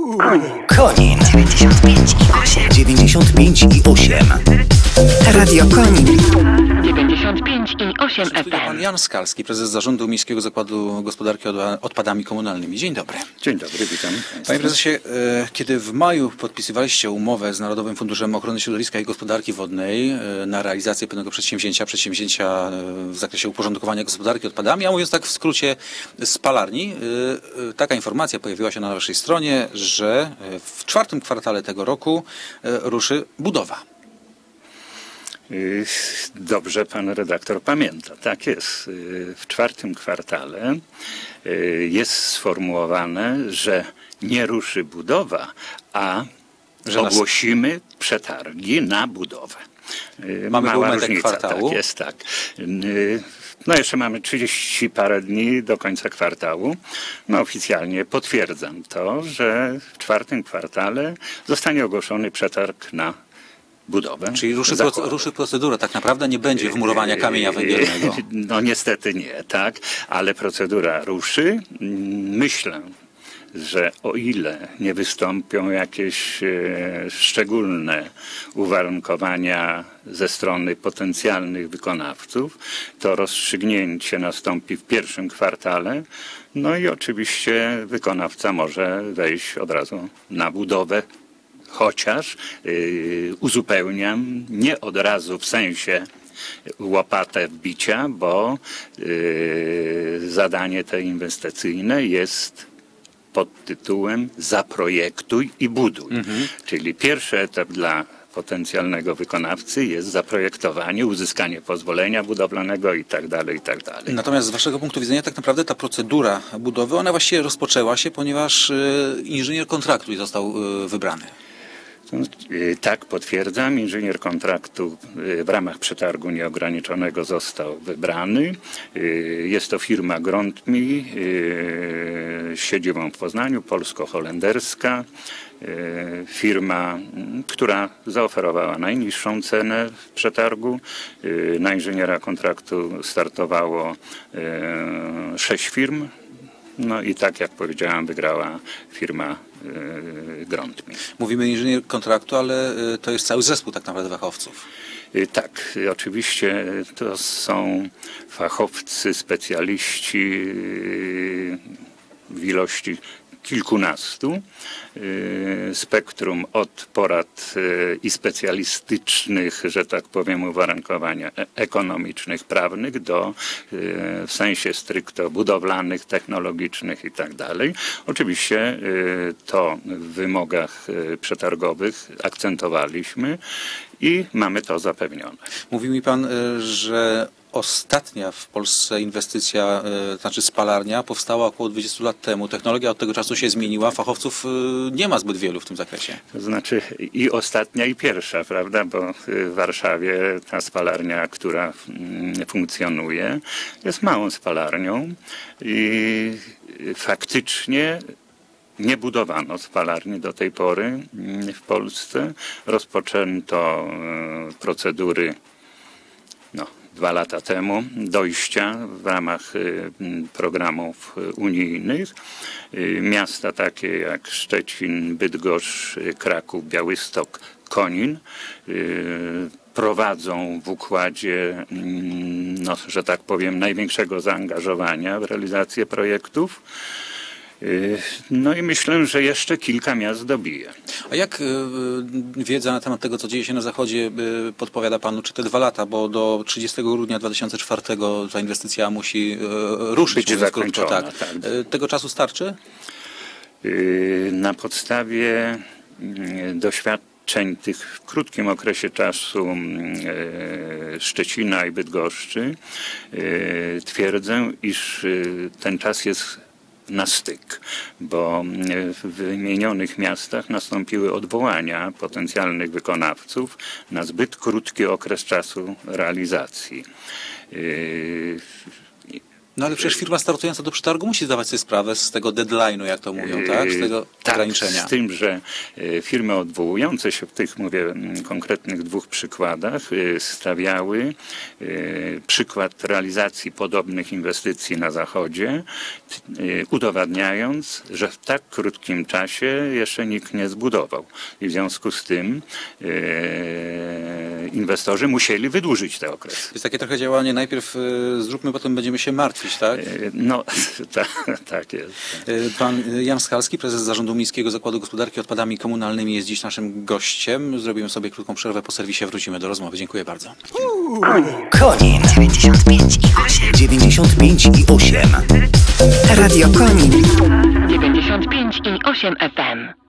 Konin 95 i 8. 95 i 8. Radio Konin. 95 i 8 Studia pan FM. Jan Skalski, prezes Zarządu Miejskiego Zakładu Gospodarki Odpadami Komunalnymi. Dzień dobry. Dzień dobry, witam. Panie prezesie, e, kiedy w maju podpisywaliście umowę z Narodowym Funduszem Ochrony Środowiska i Gospodarki Wodnej e, na realizację pewnego przedsięwzięcia, przedsięwzięcia e, w zakresie uporządkowania gospodarki odpadami, a mówiąc tak w skrócie spalarni, taka informacja pojawiła się na waszej stronie, że w czwartym kwartale tego roku ruszy budowa. Y, Dobrze pan redaktor pamięta. Tak jest. Y, W czwartym kwartale y, jest sformułowane, że nie ruszy budowa, a Że ogłosimy przetargi na budowę. Mamy Mała różnica, kwartału. Tak jest, tak. No jeszcze mamy 30 parę dni do końca kwartału. No oficjalnie potwierdzam to, że w czwartym kwartale zostanie ogłoszony przetarg na budowę. Czyli ruszy, zakładu. ruszy procedura, tak naprawdę nie będzie wmurowania kamienia węgielnego. No niestety nie, tak, ale procedura ruszy. Myślę, że o ile nie wystąpią jakieś e, szczególne uwarunkowania ze strony potencjalnych wykonawców, to rozstrzygnięcie nastąpi w pierwszym kwartale. No i oczywiście wykonawca może wejść od razu na budowę chociaż yy, uzupełniam nie od razu w sensie łopatę wbicia, bo yy, zadanie te inwestycyjne jest pod tytułem zaprojektuj i buduj. Czyli pierwszy etap dla potencjalnego wykonawcy jest zaprojektowanie, uzyskanie pozwolenia budowlanego i tak dalej, i tak dalej. Natomiast z waszego punktu widzenia tak naprawdę ta procedura budowy, ona właściwie rozpoczęła się, ponieważ y, inżynier kontraktu został y, wybrany. Y, Tak, potwierdzam. Inżynier kontraktu y, w ramach przetargu nieograniczonego został wybrany. Y, Jest to firma Grondmi y, z siedzibą w Poznaniu, polsko-holenderska. Firma, mm, która zaoferowała najniższą cenę w przetargu. Na inżyniera kontraktu startowało sześć firm. No i tak jak powiedziałem, wygrała firma Grondmi. Mówimy inżynier kontraktu, ale y, to jest cały zespół tak naprawdę fachowców. Y, Tak, oczywiście to są fachowcy, specjaliści w ilości kilkunastu. Y, Spektrum od porad y, i specjalistycznych, że tak powiem, uwarunkowania e- ekonomicznych, prawnych do y, w sensie stricte budowlanych, technologicznych i tak dalej. Oczywiście to w wymogach przetargowych akcentowaliśmy i mamy to zapewnione. Mówił mi pan, że ostatnia w Polsce inwestycja, to znaczy spalarnia, powstała około 20 lat temu. Technologia od tego czasu się zmieniła, fachowców y, nie ma zbyt wielu w tym zakresie. To znaczy i ostatnia, i pierwsza, prawda? Bo w Warszawie ta spalarnia, która mm, funkcjonuje, jest małą spalarnią i faktycznie nie budowano spalarni do tej pory mm, w Polsce. Rozpoczęto e, procedury dwa lata temu dojścia w ramach y, programów y, unijnych. Y, Miasta takie jak Szczecin, Bydgoszcz, Kraków, Białystok, Konin prowadzą w układzie, mm, no, że tak powiem, największego zaangażowania w realizację projektów. Y, No i myślę, że jeszcze kilka miast dobije. A jak y, y, wiedza na temat tego, co dzieje się na Zachodzie, podpowiada panu, czy te dwa lata, bo do 30 grudnia 2004 ta inwestycja musi ruszyć, Być zakończona, tak. tak. Tego czasu starczy? Na podstawie y, doświadczeń tych w krótkim okresie czasu y, Szczecina i Bydgoszczy twierdzę, iż ten czas jest na styk, bo y, w wymienionych miastach nastąpiły odwołania potencjalnych wykonawców na zbyt krótki okres czasu realizacji. Y, No ale przecież firma startująca do przetargu musi zdawać sobie sprawę z tego deadline'u, jak to mówią, tak? Z tego Yy, tak, ograniczenia. z tym, że e, firmy odwołujące się w tych, mówię, m, konkretnych dwóch przykładach e, stawiały e, przykład realizacji podobnych inwestycji na Zachodzie, udowadniając, że w tak krótkim czasie jeszcze nikt nie zbudował. I w związku z tym inwestorzy musieli wydłużyć te okresy. To jest takie trochę działanie, najpierw y, zróbmy, potem będziemy się martwić, tak? E, No, tak, tak jest. Y, Pan Jan Skalski, prezes Zarządu Miejskiego Zakładu Gospodarki Odpadami Komunalnymi jest dziś naszym gościem. Zrobimy sobie krótką przerwę po serwisie, wrócimy do rozmowy. Dziękuję bardzo. Konin 95 i 8. 95 i 8. Radio Konin. 95 i 8 FM.